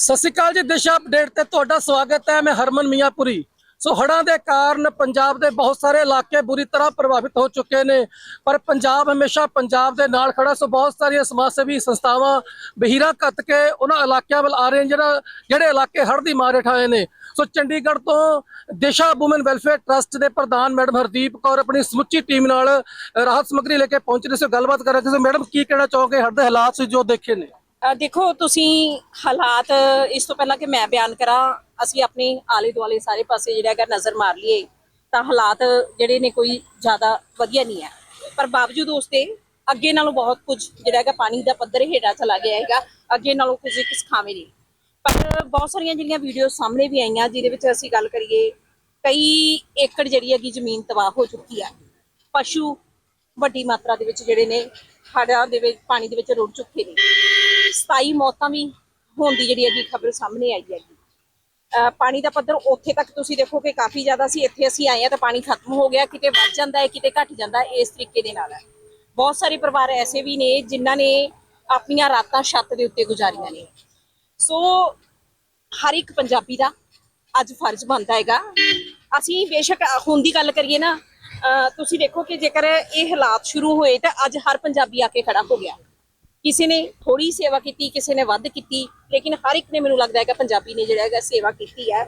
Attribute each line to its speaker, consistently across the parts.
Speaker 1: ਸਤਿ ਸ਼੍ਰੀ ਅਕਾਲ ਜੀ, ਦਿਸ਼ਾ ਅਪਡੇਟ ਤੇ ਤੁਹਾਡਾ ਸਵਾਗਤ ਹੈ, ਮੈਂ ਹਰਮਨ ਮੀਆਂਪੁਰੀ। ਸੋ ਹੜ੍ਹਾਂ ਦੇ ਕਾਰਨ ਪੰਜਾਬ ਦੇ ਬਹੁਤ ਸਾਰੇ ਇਲਾਕੇ ਬੁਰੀ ਤਰ੍ਹਾਂ ਪ੍ਰਭਾਵਿਤ ਹੋ ਚੁੱਕੇ ਨੇ, ਪਰ ਪੰਜਾਬ ਹਮੇਸ਼ਾ ਪੰਜਾਬ ਦੇ ਨਾਲ ਖੜਾ ਸੋ ਬਹੁਤ ਸਾਰੀਆਂ ਸਮਾਜ ਸੇਵੀ ਸੰਸਥਾਵਾਂ ਬਹੀਰਾ ਕੱਤ ਕੇ ਉਹਨਾਂ ਇਲਾਕਿਆਂ ਵੱਲ ਆ ਰਹੇ ਨੇ, ਜਿਹੜਾ ਜਿਹੜੇ ਇਲਾਕੇ ਹੜ੍ਹ ਦੀ ਮਾਰ ਹੇਠ ਆਏ ਨੇ। ਸੋ ਚੰਡੀਗੜ੍ਹ ਤੋਂ ਦਿਸ਼ਾ ਵੂਮਨ ਵੈਲਫੇਅਰ ਟਰਸਟ ਦੇ ਪ੍ਰਧਾਨ ਮੈਡਮ ਹਰਦੀਪ ਕੌਰ ਆਪਣੀ ਸਮੁੱਚੀ ਟੀਮ ਨਾਲ ਰਾਹਤ ਸਮੱਗਰੀ ਲੈ ਕੇ ਪਹੁੰਚ ਰਹੇ ਸੀ ਗੱਲਬਾਤ ਕਰ ਰਹੇ ਸੀ ਮੈਡਮ, ਕੀ ਕਹਿਣਾ ਚਾਹੋਗੇ? ਹੜ੍ਹ ਦੇ ਹਾਲਾਤ ਸੀ ਜੋ ਦੇਖੇ ਨੇ।
Speaker 2: ਦੇਖੋ, ਤੁਸੀਂ ਹਾਲਾਤ, ਇਸ ਤੋਂ ਪਹਿਲਾਂ ਕਿ ਮੈਂ ਬਿਆਨ ਕਰਾਂ, ਅਸੀਂ ਆਪਣੇ ਆਲੇ ਦੁਆਲੇ ਸਾਰੇ ਪਾਸੇ ਜਿਹੜਾ ਹੈਗਾ ਨਜ਼ਰ ਮਾਰ ਲਈਏ, ਤਾਂ ਹਾਲਾਤ ਜਿਹੜੇ ਨੇ ਕੋਈ ਜ਼ਿਆਦਾ ਵਧੀਆ ਨਹੀਂ ਹੈ। ਪਰ ਬਾਵਜੂਦ ਉਸ ਦੇ ਅੱਗੇ ਨਾਲੋਂ ਬਹੁਤ ਕੁਝ ਜਿਹੜਾ ਹੈਗਾ, ਪਾਣੀ ਦਾ ਪੱਧਰ ਹੇਠਾਂ ਚਲਾ ਗਿਆ ਹੈਗਾ, ਅੱਗੇ ਨਾਲੋਂ ਕੁਝ ਕਿਸ ਖਾਵੇਂ ਨਹੀਂ। ਪਰ ਬਹੁਤ ਸਾਰੀਆਂ ਜਿਹੜੀਆਂ ਵੀਡੀਓ ਸਾਹਮਣੇ ਵੀ ਆਈਆਂ, ਜਿਹਦੇ ਵਿੱਚ ਅਸੀਂ ਗੱਲ ਕਰੀਏ, ਕਈ ਏਕੜ ਜਿਹੜੀ ਹੈਗੀ ਜ਼ਮੀਨ ਤਬਾਹ ਹੋ ਚੁੱਕੀ ਹੈ ਪਸ਼ੂ ਵੱਡੀ ਮਾਤਰਾ ਦੇ ਵਿੱਚ ਜਿਹੜੇ ਨੇ, ਹੜ੍ਹਾਂ ਦੇ ਵਿੱਚ, ਪਾਣੀ ਦੇ ਵਿੱਚ ਰੁੜ ਚੁੱਕੇ ਨੇ। 27 ਮੌਤਾਂ ਵੀ ਹੋਣ ਦੀ ਜਿਹੜੀ ਹੈਗੀ ਖਬਰ ਸਾਹਮਣੇ ਆਈ ਹੈਗੀ। ਅਹ ਪਾਣੀ ਦਾ ਪੱਧਰ ਉੱਥੇ ਤੱਕ ਤੁਸੀਂ ਦੇਖੋ ਕਿ ਕਾਫੀ ਜ਼ਿਆਦਾ ਸੀ। ਇੱਥੇ ਅਸੀਂ ਆਏ ਆ ਤਾਂ ਪਾਣੀ ਖਤਮ ਹੋ ਗਿਆ, ਕਿਤੇ ਵੱਧ ਜਾਂਦਾ ਹੈ, ਕਿਤੇ ਘਟ ਜਾਂਦਾ ਹੈ, ਇਸ ਤਰੀਕੇ ਦੇ ਨਾਲ ਬਹੁਤ ਸਾਰੇ ਪਰਿਵਾਰ ਐਸੇ ਵੀ ਨੇ ਜਿਨ੍ਹਾਂ ਨੇ ਆਪਣੀਆਂ ਰਾਤਾਂ ਛੱਤ ਦੇ ਉੱਤੇ ਗੁਜ਼ਾਰੀਆਂ ਨੇ। ਸੋ ਹਰ ਇੱਕ ਪੰਜਾਬੀ ਦਾ ਅੱਜ ਫਰਜ਼ ਬਣਦਾ ਹੈਗਾ। ਅਸੀਂ ਬੇਸ਼ੱਕ ਹੁਣ ਦੀ ਗੱਲ ਕਰੀਏ ਨਾ, ਅਹ ਤੁਸੀਂ ਦੇਖੋ ਕਿ ਜੇਕਰ ਇਹ ਹਾਲਾਤ ਸ਼ੁਰੂ ਹੋਏ ਤਾਂ ਅੱਜ ਹਰ ਪੰਜਾਬੀ ਆ ਕੇ ਖੜਾ ਹੋ ਗਿਆ। ਕਿਸੇ ਨੇ ਥੋੜੀ ਸੇਵਾ ਕੀਤੀ ਕਿਸੇ ਨੇ ਵੱਧ ਕੀਤੀ ਲੇਕਿਨ ਹਰ ਇੱਕ ਨੇ ਮੈਨੂੰ ਲੱਗਦਾ ਹੈਗਾ ਪੰਜਾਬੀ ਨੇ ਜਿਹੜਾ ਹੈਗਾ ਸੇਵਾ ਕੀਤੀ ਹੈ।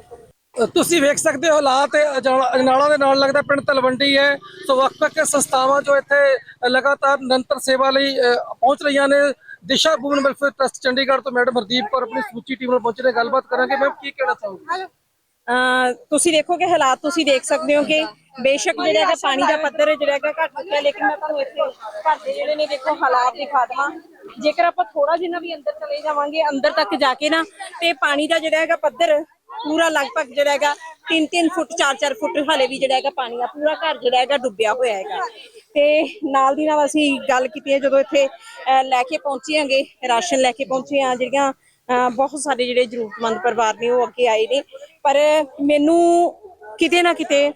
Speaker 1: ਤੁਸੀਂ ਵੇਖ ਸਕਦੇ ਹੋ ਹਾਲਾਤ ਅਜਨਾਲਾ ਦੇ ਨਾਲ ਲੱਗਦਾ ਪਿੰਡ ਤਲਵੰਡੀ ਹੈ। ਸੋ ਵੱਖ ਵੱਖ ਸੰਸਥਾਵਾਂ ਜੋ ਇੱਥੇ ਲਗਾਤਾਰ ਨਿਰੰਤਰ ਸੇਵਾ ਲਈ ਪਹੁੰਚ ਰਹੀਆਂ ਨੇ। ਦਿਸ਼ਾ ਵੂਮਨ ਵੈਲਫੇਅਰ ਟਰਸਟ ਚੰਡੀਗੜ੍ਹ ਤੋਂ ਮੈਡਮ ਹਰਦੀਪ ਕੌਰ ਆਪਣੀ ਸਮੁੱਚੀ ਟੀਮ ਨਾਲ ਪਹੁੰਚ ਰਹੇ ਗੱਲਬਾਤ ਕਰਾਂਗੇ। ਮੈਮ ਕੀ ਕਹਿਣਾ ਚਾਹੋਗੇ?
Speaker 2: ਤੁਸੀਂ ਦੇਖੋ ਕਿ ਹਾਲਾਤ ਤੁਸੀਂ ਦੇਖ ਸਕਦੇ ਹੋ ਕਿ ਬੇਸ਼ੱਕ ਜਿਹੜਾ ਹੈਗਾ ਪਾਣੀ ਦਾ ਪੱਧਰ ਜਿਹੜਾ ਹੈਗਾ ਘਟ ਚੁੱਕਿਆ ਲੇਕਿਨ ਮੈਂ ਤੁਹਾਨੂੰ ਇੱਥੇ ਘਰ ਦੇ ਜਿਹੜੇ ਨੇ ਦੇਖੋ ਹਾਲਾਤ ਦਿਖਾ ਦਵਾਂ। ਜੇਕਰ ਆਪਾਂ ਥੋੜਾ ਜਿਹਾ ਵੀ ਅੰਦਰ ਚਲੇ ਜਾਵਾਂਗੇ ਅੰਦਰ ਤੱਕ ਜਾ ਕੇ ਨਾ ਤੇ ਪਾਣੀ ਦਾ ਜਿਹੜਾ ਹੈਗਾ ਪੱਧਰ ਪੂਰਾ ਲਗਭਗ ਜਿਹੜਾ ਹੈਗਾ 3-3 ਫੁੱਟ 4-4 ਫੁੱਟ ਹਾਲੇ ਵੀ ਜਿਹੜਾ ਹੈਗਾ ਪਾਣੀ ਆ ਪੂਰਾ ਘਰ ਜਿਹੜਾ ਹੈਗਾ ਡੁੱਬਿਆ ਹੋਇਆ ਹੈਗਾ। ਤੇ ਨਾਲ ਦੀ ਨਾਲ ਅਸੀਂ ਗੱਲ ਕੀਤੀ ਹੈ ਜਦੋਂ ਇੱਥੇ ਅਹ, ਲੈ ਕੇ ਪਹੁੰਚੇ ਆਂਗੇ ਰਾਸ਼ਨ ਲੈ ਕੇ ਪਹੁੰਚੇ ਆ ਜਿਹੜੀਆਂ ਬਹੁਤ ਸਾਰੇ ਜਿਹੜੇ ਜ਼ਰੂਰਤਮੰਦ ਪਰਿਵਾਰ ਨੇ ਉਹ ਅੱਗੇ ਆਏ ਨੇ। ਪਰ ਮੈਨੂੰ ਕਿਤੇ ਨਾ ਕਿਤੇ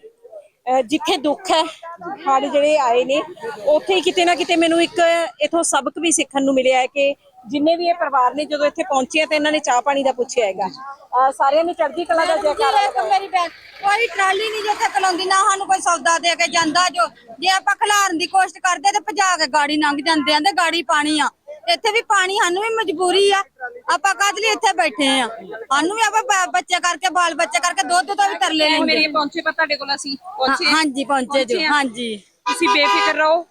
Speaker 2: ਜਿੱਥੇ ਦੁੱਖ ਹੈ ਹੜ ਜਿਹੜੇ ਆਏ ਨੇ ਉੱਥੇ ਕਿਤੇ ਨਾ ਕਿਤੇ ਮੈਨੂੰ ਇੱਕ ਇਥੋਂ ਸਬਕ ਵੀ ਸਿੱਖਣ ਨੂੰ ਮਿਲਿਆ ਹੈ ਕਿ ਜਿੰਨੇ ਵੀ ਇਹ ਪਰਿਵਾਰ ਨੇ ਜਦੋਂ ਇੱਥੇ ਪਹੁੰਚੇ ਆ ਤੇ ਇਹਨਾਂ ਨੇ ਚਾਹ ਪਾਣੀ ਦਾ ਪੁੱਛਿਆ ਹੈਗਾ। ਸਾਰਿਆਂ ਨੇ ਚੜ੍ਹਦੀ ਕਲਾ ਦਾ ਜੈਕਾਰਾ
Speaker 3: ਇੱਕ ਮੇਰੀ ਭੈਣ ਕੋਈ ਟਰਾਲੀ ਨਹੀਂ ਜਿੱਥੇ ਕਲਾਉਂਦੀ ਨਾ ਸਾਨੂੰ ਕੋਈ ਸੌਦਾ ਦੇ ਕੇ ਜਾਂਦਾ ਜੋ। ਜੇ ਆਪਾਂ ਖਿਲਾਰਨ ਦੀ ਕੋਸ਼ਿਸ਼ ਕਰਦੇ ਤੇ ਭਜਾ ਕੇ ਗਾੜੀ ਲੰਘ ਜਾਂਦੇ ਆਂ ਤੇ ਗਾੜੀ ਪਾਣੀ ਆ। ਇੱਥੇ ਵੀ ਪਾਣੀ ਸਾਨੂੰ ਵੀ ਮਜਬੂਰੀ ਆ। ਆਪਾਂ ਕਾਹਦੇ ਲਈ ਇੱਥੇ ਬੈਠੇ ਆ? ਸਾਨੂੰ ਵੀ ਆਪਾਂ ਬ- ਬੱਚੇ ਕਰਕੇ ਬਾਲ ਬੱਚੇ ਕਰਕੇ ਦੁੱਧ ਤੋਂ ਵੀ ਤਰਲੇ ਲੈਂਦੇ।
Speaker 2: ਮੇਰੇ ਪਹੁੰਚੇ ਪਰ ਤੁਹਾਡੇ ਕੋਲ ਅਸੀਂ ਪਹੁੰਚੇ
Speaker 3: ਹਾਂ- ਹਾਂਜੀ ਪਹੁੰਚੇ ਜੋ
Speaker 2: ਪਹੁੰਚੇ ਆ।
Speaker 3: ਹਾਂਜੀ।
Speaker 2: ਤੁਸੀਂ ਬੇਫਿਕਰ ਰਹੋ।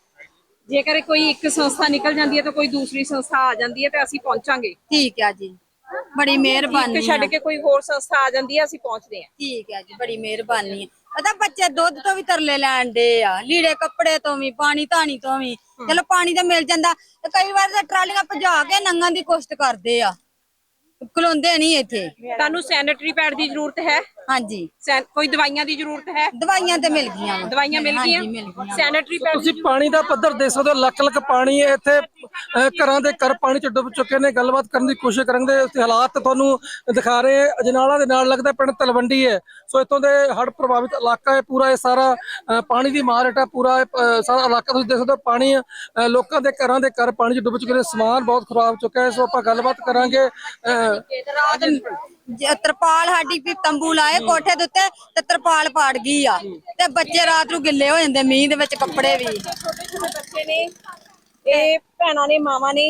Speaker 2: ਜੇਕਰ ਕੋਈ ਇੱਕ ਸੰਸਥਾ ਨਿਕਲ ਜਾਂਦੀ ਹੈ ਤਾਂ ਕੋਈ ਦੂਸਰੀ ਸੰਸਥਾ ਆ ਜਾਂਦੀ ਹੈ ਤੇ ਅਸੀਂ ਪਹੁੰਚਾਂਗੇ
Speaker 3: ਠੀਕ ਆ ਜੀ। ਬੜੀ ਮਿਹਰਬਾਨੀ
Speaker 2: ਇੱਕ ਛੱਡ
Speaker 3: ਆ।
Speaker 2: ਕੇ ਕੋਈ ਹੋਰ ਸੰਸਥਾ ਆ ਜਾਂਦੀ ਹੈ ਅਸੀਂ ਪਹੁੰਚਦੇ ਹਾਂ।
Speaker 3: ਠੀਕ ਹੈ ਜੀ ਬੜੀ ਮਿਹਰਬਾਨੀ ਹੈ ਪਤਾ ਬੱਚੇ ਦੁੱਧ ਤੋਂ ਵੀ ਤਰਲੇ ਲੈਣ ਦੇ ਆ ਲੀੜੇ ਕੱਪੜੇ ਤੋਂ ਵੀ ਪਾਣੀ ਧਾਣੀ ਤੋਂ ਵੀ। ਚਲੋ ਪਾਣੀ ਤਾਂ ਮਿਲ ਜਾਂਦਾ ਤੇ ਕਈ ਵਾਰ ਤਾਂ ਟਰਾਲੀਆਂ ਭਜਾ ਕੇ ਨੰਗਾਂ ਦੀ ਕੋਸ਼ਿਸ਼ ਕਰਦੇ ਆ। ਖਲੋਂਦੇ ਨਹੀਂ ਇੱਥੇ।
Speaker 2: ਤੁਹਾਨੂੰ ਸੈਨੇਟਰੀ ਪੈਡ ਦੀ ਜ਼ਰੂਰਤ ਹੈ?
Speaker 3: ਹਾਂਜੀ।
Speaker 2: ਸੈਨ- ਕੋਈ ਦਵਾਈਆਂ ਦੀ ਜ਼ਰੂਰਤ ਹੈ?
Speaker 3: ਦਵਾਈਆਂ ਤੇ ਮਿਲ ਗਈਆਂ ਵਾ।
Speaker 2: ਦਵਾਈਆਂ ਮਿਲ
Speaker 3: ਹਾਂਜੀ,
Speaker 2: ਗਈਆਂ?
Speaker 3: ਮਿਲ ਗਈਆਂ।
Speaker 2: ਸੈਨੇਟਰੀ ਪੈਡ
Speaker 1: ਤੁਸੀਂ ਪਾਣੀ ਦਾ ਪੱਧਰ ਦੇਖ ਸਕਦੇ ਹੋ ਲੱਖ ਲੱਖ ਪਾਣੀ ਹੈ ਇੱਥੇ। ਘਰਾਂ ਦੇ ਘਰ ਪਾਣੀ ਚ ਡੁੱਬ ਚੁੱਕੇ ਨੇ। ਗੱਲਬਾਤ ਕਰਨ ਦੀ ਕੋਸ਼ਿਸ਼ ਕਰਾਂਗੇ। ਉਸ ਦੇ ਹਾਲਾਤ ਤੁਹਾਨੂੰ ਦਿਖਾ ਰਹੇ ਹਾਂ। ਅਜਨਾਲਾ ਦੇ ਨਾਲ ਲੱਗਦਾ ਪਿੰਡ ਤਲਵੰਡੀ ਹੈ। ਸੋ ਇੱਥੋਂ ਦੇ ਹੜ੍ਹ ਪ੍ਰਭਾਵਿਤ ਇਲਾਕਾ ਹੈ। ਪੂਰਾ ਇਹ ਸਾਰਾ ਪਾਣੀ ਦੀ ਮਾਰ ਹੇਠ ਹੈ ਪੂਰਾ ਇਹ, ਸਾਰਾ ਇਲਾਕਾ ਤੁਸੀਂ ਦੇਖ ਸਕਦੇ ਹੋ ਪਾਣੀ ਲੋਕਾਂ ਦੇ ਘਰਾਂ ਦੇ ਘਰ ਪਾਣੀ ਚ ਡੁੱਬ ਚੁੱਕੇ ਨੇ। ਸਮਾਨ ਬਹੁਤ ਖਰਾਬ ਹੋ ਚੁੱਕਾ ਹੈ। ਸੋ ਆਪਾਂ ਗੱਲਬਾਤ ਕਰਾਂਗੇ
Speaker 3: ਜ- ਤਰਪਾਲ ਸਾਡੀ ਵੀ ਤੰਬੂ ਲਾਏ ਕੋਠੇ ਦੇ ਉੱਤੇ ਤੇ ਤਰਪਾਲ ਪਾੜ ਗਈ ਆ। ਤੇ ਬੱਚੇ ਰਾਤ ਨੂੰ ਗਿੱਲੇ ਹੋ ਜਾਂਦੇ ਮੀਂਹ ਦੇ ਵਿੱਚ ਕੱਪੜੇ ਵੀ।
Speaker 2: ਛੋਟੇ ਛੋਟੇ ਬੱਚੇ ਨੇ। ਇਹ ਭੈਣਾਂ ਨੇ ਮਾਵਾਂ ਨੇ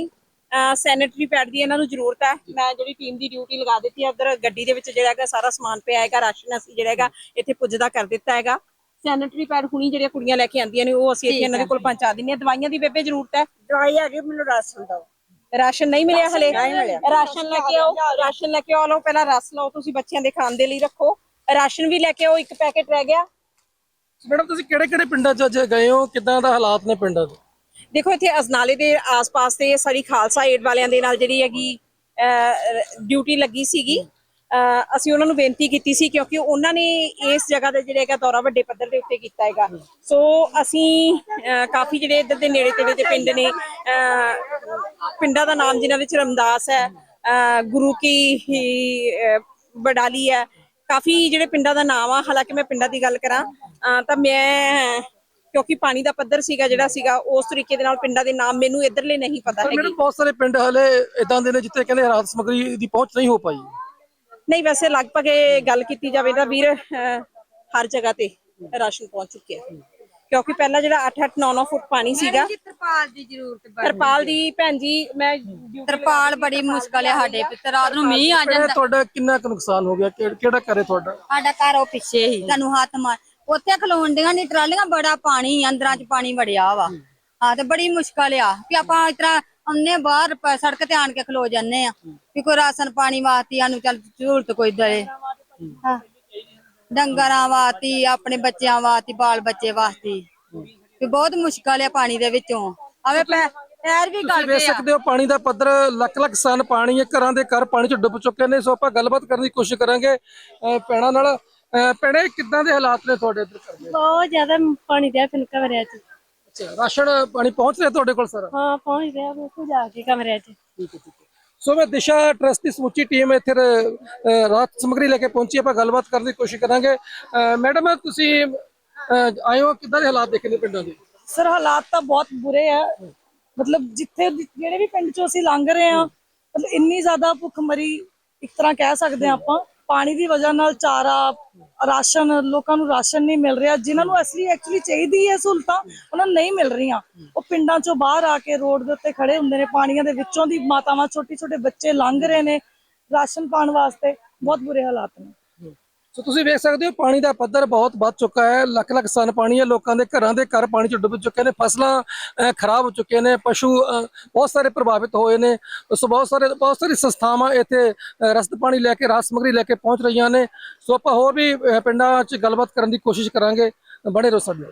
Speaker 2: ਸੈਨੇਟਰੀ ਪੈਡ ਦੀ ਇਹਨਾਂ ਨੂੰ ਜ਼ਰੂਰਤ ਹੈ ਮੈਂ ਜਿਹੜੀ ਟੀਮ ਦੀ ਡਿਊਟੀ ਲਗਾ ਦਿੱਤੀ ਹੈ ਉਧਰ ਗੱਡੀ ਦੇ ਵਿੱਚ ਜਿਹੜਾ ਹੈਗਾ ਸਾਰਾ ਸਮਾਨ ਪਿਆ ਹੈਗਾ ਰਾਸ਼ਨ ਅਸੀਂ ਜਿਹੜਾ ਹੈਗਾ ਇੱਥੇ ਪੁੱਜਦਾ ਕਰ ਦਿੱਤਾ ਹੈਗਾ। ਸੈਨੇਟਰੀ ਪੈਡ ਹੁਣੀ ਜਿਹੜੀਆਂ ਕੁੜੀਆਂ ਲੈ ਕੇ ਆਂਦੀਆਂ ਨੇ ਉਹ ਅਸੀਂ ਇੱਥੇ ਇਹਨਾਂ ਦੇ ਕੋਲ ਪਹੁੰਚਾ ਦਿੰਦੇ ਹਾਂ ਦਵਾਈਆਂ ਦੀ ਬੇਬੇ ਜ਼ਰੂਰਤ ਹੈ?
Speaker 3: ਦਵਾਈ ਹੈਗੀ ਮੈਨੂੰ ਰਾਸ਼ਨ ਦੋ
Speaker 2: ਰਾਸ਼ਨ ਨਹੀਂ ਮਿਲਿਆ ਹਲੇ। ਰਾਸ਼ਨ ਲੈ ਕੇ ਆਓ ਰਾਸ਼ਨ ਲੈ ਕੇ ਆਓ। ਲਓ ਪਹਿਲਾਂ ਰਸ ਲਓ ਤੁਸੀਂ ਬੱਚਿਆਂ ਦੇ ਖਾਣ ਦੇ ਲਈ ਰੱਖੋ। ਰਾਸ਼ਨ ਵੀ ਲੈ ਕੇ ਆਓ ਇੱਕ ਪੈਕੇਟ ਰਹਿ ਗਿਆ।
Speaker 1: ਮੈਡਮ ਤੁਸੀਂ ਕਿਹੜੇ ਕਿਹੜੇ ਪਿੰਡਾਂ ਚ ਅੱਜ ਗਏ ਹੋ? ਕਿੱਦਾਂ ਦਾ ਹਾਲਾਤ ਨੇ ਪਿੰਡਾਂ ਦੇ
Speaker 2: ਦੇਖੋ ਇੱਥੇ ਅਜਨਾਲੇ ਦੇ ਆਸ-ਪਾਸ ਤੇ ਸਾਡੀ ਖਾਲਸਾ ਏਡ ਵਾਲਿਆਂ ਦੇ ਨਾਲ ਜਿਹੜੀ ਹੈਗੀ ਡਿਊਟੀ ਲੱਗੀ ਸੀਗੀ। ਅਸੀਂ ਉਹਨਾਂ ਨੂੰ ਬੇਨਤੀ ਕੀਤੀ ਸੀ ਕਿਉਂਕਿ ਉਹਨਾਂ ਨੇ ਇਸ ਜਗ੍ਹਾ ਦਾ ਜਿਹੜਾ ਹੈਗਾ ਦੌਰਾ ਵੱਡੇ ਪੱਧਰ ਦੇ ਉੱਤੇ ਕੀਤਾ ਹੈਗਾ। ਸੋ ਅਸੀਂ ਕਾਫੀ ਜਿਹੜੇ ਇੱਧਰ ਦੇ ਨੇੜੇ ਤੇੜੇ ਦੇ ਪਿੰਡ ਨੇ ਪਿੰਡਾਂ ਦਾ ਨਾਮ ਜਿਨ੍ਹਾਂ ਵਿੱਚ ਰਮਦਾਸ ਹੈ ਗੁਰੂ ਕੀ ਹੀ, ਬਡਾਲੀ ਹੈ ਕਾਫੀ ਜਿਹੜੇ ਪਿੰਡਾਂ ਦਾ ਨਾਮ ਆ ਹਾਲਾਂਕਿ ਮੈਂ ਪਿੰਡਾਂ ਦੀ ਗੱਲ ਕਰਾਂ ਤਾਂ ਮੈਂ ਕਿਉਂਕਿ ਪਾਣੀ ਦਾ ਪੱਧਰ ਸੀਗਾ ਜਿਹੜਾ ਸੀਗਾ ਉਸ ਤਰੀਕੇ ਦੇ ਨਾਲ ਪਿੰਡਾਂ ਦੇ ਨਾਮ ਮੈਨੂੰ ਇਧਰਲੇ ਨਹੀਂ ਪਤਾ ਹੈਗੇ
Speaker 1: ਮੈਡਮ ਬਹੁਤ ਸਾਰੇ ਪਿੰਡ ਹਲੇ ਇਦਾਂ ਦੇ ਨੇ ਜਿੱਥੇ ਕਹਿੰਦੇ ਰਾਹਤ ਸਮਗਰੀ ਦੀ ਪਹੁੰਚ ਨਹੀਂ ਹੋ ਪਾਈ।
Speaker 2: ਨਹੀਂ ਵੈਸੇ ਲਗਭਗ ਇਹ ਗੱਲ ਕੀਤੀ ਜਾਵੇ ਤਾਂ ਵੀਰ ਹਰ ਜਗ੍ਹਾ ਤੇ ਰਾਸ਼ਨ ਪਹੁੰਚ ਚੁੱਕਿਆ ਕਿਉਂਕਿ ਪਹਿਲਾਂ ਜਿਹੜਾ 8-8 9-9 ਫੁੱਟ ਪਾਣੀ ਸੀਗਾ
Speaker 3: ਤਰਪਾਲ ਦੀ ਜ਼ਰੂਰਤ ਬੜੀ
Speaker 2: ਤਰਪਾਲ ਦੀ ਭੈਣ ਜੀ ਮੈਂ
Speaker 3: ਤਰਪਾਲ ਬੜੀ ਮੁਸ਼ਕਲ ਹੈ ਸਾਡੇ ਤੇ। ਰਾਤ ਨੂੰ ਮੀਂਹ ਆ ਜਾਂਦਾ।
Speaker 1: ਤੁਹਾਡਾ ਕਿੰਨਾ ਕੁ ਨੁਕਸਾਨ ਹੋ ਗਿਆ? ਕਿਹੜਾ ਘਰ ਹੈ ਤੁਹਾਡਾ?
Speaker 3: ਸਾਡਾ ਘਰ ਉਹ ਪਿੱਛੇ ਹੀ ਤੁਹਾਨੂੰ ਹੱਥ ਮਾਰ ਉੱਥੇ ਖਲੋਣ ਦੀਆਂ ਨੀ ਟਰਾਲੀਆਂ ਬੜਾ ਪਾਣੀ ਅੰਦਰਾਂ ਚ ਪਾਣੀ ਵੜਿਆ ਵਾ। ਹਾਂ। ਤੇ ਬੜੀ ਮੁਸ਼ਕਲ ਆ। ਕਿ ਆਪਾਂ ਇਸ ਤਰ੍ਹਾਂ ਅੰਨੇ ਬਾਹਰ ਪ- ਸੜਕ ਤੇ ਆਣ ਕੇ ਖਲੋ ਜੰਨੇ ਆ। ਵੀ ਕੋਈ ਰਾਸ਼ਨ ਪਾਣੀ ਵਾਸਤੇ ਸਾਨੂੰ ਚੱਲ ਜ਼ਰੂਰਤ ਕੋਈ ਦਏ ਹਾਂ। ਡੰਗਰਾਂ ਵਾਸਤੇ ਆਪਣੇ ਬੱਚਿਆਂ ਵਾਸਤੇ ਬਾਲ ਬੱਚੇ ਵਾਸਤੇ। ਵੀ ਬਹੁਤ ਮੁਸ਼ਕਲ ਆ ਪਾਣੀ ਦੇ ਵਿੱਚੋਂ। ਆਵੇ ਪੈ ਪੈਰ ਵੀ ਗਲ
Speaker 1: ਵੇਖ
Speaker 3: ਗਏ ਆ
Speaker 1: ਸਕਦੇ ਹੋ ਪਾਣੀ ਦਾ ਪੱਧਰ ਲੱਖ ਲੱਖ ਸਨ ਪਾਣੀ ਹੈ ਘਰਾਂ ਦੇ ਘਰ ਪਾਣੀ ਚ ਡੁੱਬ ਚੁੱਕੇ ਨੇ। ਸੋ ਆਪਾਂ ਗੱਲਬਾਤ ਕਰਨ ਦੀ ਕੋਸ਼ਿਸ਼ ਕਰਾਂਗੇ ਭੈਣਾਂ ਨਾਲ। ਭੈਣੇ ਕਿੱਦਾਂ ਦੇ ਹਾਲਾਤ ਨੇ ਤੁਹਾਡੇ ਇੱਧਰ ਕਰਦੇ
Speaker 4: ਬਹੁਤ ਜ਼ਿਆਦਾ ਪਾਣੀ ਦਾ ਫਿਲ ਕਮਰਿਆਂ 'ਚ
Speaker 1: ਅੱਛਾ ਰਾਸ਼ਨ ਪਾਣੀ ਪਹੁੰਚ ਰਿਹਾ ਤੁਹਾਡੇ ਕੋਲ ਸਾਰਾ?
Speaker 4: ਹਾਂ ਪਹੁੰਚ ਰਿਹਾ ਬਿਲਕੁਲ ਜਾ ਕੇ ਕਮਰਿਆਂ 'ਚ।
Speaker 1: ਠੀਕ ਹੈ ਠੀਕ ਹੈ। ਸੋ ਮੈਂ ਦਿਸ਼ਾ ਟਰਸਟ ਦੀ ਸਮੁੱਚੀ ਟੀਮ ਇੱਥੇ ਰਾਹਤ ਸਮਗਰੀ ਲੈ ਕੇ ਪਹੁੰਚੀ ਆਪਾਂ ਗੱਲਬਾਤ ਕਰਨ ਦੀ ਕੋਸ਼ਿਸ਼ ਕਰਾਂਗੇ। ਮੈਡਮ ਤੁਸੀਂ ਆਏ ਹੋ ਕਿੱਦਾਂ ਦੇ ਹਾਲਾਤ ਦੇਖੇ ਨੇ ਪਿੰਡਾਂ ਦੇ?
Speaker 5: ਸਰ ਹਾਲਾਤ ਤਾਂ ਬਹੁਤ ਬੁਰੇ ਆ। ਮਤਲਬ ਜਿੱਥੇ ਜਿਹੜੇ ਵੀ ਪਿੰਡ ਚੋਂ ਅਸੀਂ ਲੰਘ ਰਹੇ ਆ ਮਤਲਬ ਇੰਨੀ ਜ਼ਿਆਦਾ ਭੁੱਖਮਰੀ ਇੱਕ ਤਰ੍ਹਾਂ ਕਹਿ ਸਕਦੇ ਆ ਆਪਾਂ। ਪਾਣੀ ਦੀ ਵਜ੍ਹਾ ਨਾਲ ਚਾਰਾ, ਰਾਸ਼ਨ, ਲੋਕਾਂ ਨੂੰ ਰਾਸ਼ਨ ਨਹੀਂ ਮਿਲ ਰਿਹਾ, ਜਿਨ੍ਹਾਂ ਨੂੰ ਅਸਲੀ ਐਕਚੁਅਲੀ ਚਾਹੀਦੀ ਹੈ ਸਹੂਲਤਾਂ, ਉਹਨਾਂ ਨੂੰ ਨਹੀਂ ਮਿਲ ਰਹੀਆਂ। ਉਹ ਪਿੰਡਾਂ ਚੋਂ ਬਾਹਰ ਆ ਕੇ ਰੋਡ ਦੇ ਉੱਤੇ ਖੜੇ ਹੁੰਦੇ ਨੇ, ਪਾਣੀਆਂ ਦੇ ਵਿੱਚੋਂ ਦੀ ਮਾਤਾਵਾਂ ਛੋਟੇ ਛੋਟੇ ਬੱਚੇ ਲੰਘ ਰਹੇ ਨੇ ਰਾਸ਼ਨ ਪਾਣ ਵਾਸਤੇ। ਬਹੁਤ ਬੁਰੇ ਹਾਲਾਤ ਨੇ।
Speaker 1: ਸੋ ਤੁਸੀਂ ਵੇਖ ਸਕਦੇ ਹੋ ਪਾਣੀ ਦਾ ਪੱਧਰ ਬਹੁਤ ਵੱਧ ਚੁੱਕਾ ਹੈ। ਲੱਖ ਲੱਖ ਸਨ ਪਾਣੀ ਹੈ। ਲੋਕਾਂ ਦੇ ਘਰਾਂ ਦੇ ਘਰ ਪਾਣੀ ਚ ਡੁੱਬ ਚੁੱਕੇ ਨੇ। ਫਸਲਾਂ ਖਰਾਬ ਹੋ ਚੁੱਕੇ ਨੇ। ਪਸ਼ੂ ਬਹੁਤ ਸਾਰੇ ਪ੍ਰਭਾਵਿਤ ਹੋਏ ਨੇ। ਸੋ ਬਹੁਤ ਸਾਰੇ ਬਹੁਤ ਸਾਰੀ ਸੰਸਥਾਵਾਂ ਇੱਥੇ ਅਹ, ਰਸਦ ਪਾਣੀ ਲੈ ਕੇ ਰਾਹਤ ਸਮਗਰੀ ਲੈ ਕੇ ਪਹੁੰਚ ਰਹੀਆਂ ਨੇ। ਸੋ ਆਪਾਂ ਹੋਰ ਵੀ ਪਿੰਡਾਂ 'ਚ ਗੱਲਬਾਤ ਕਰਨ ਦੀ ਕੋਸ਼ਿਸ਼ ਕਰਾਂਗੇ। ਬਣੇ ਰਹੋ ਸਾਡੇ ਨਾਲ।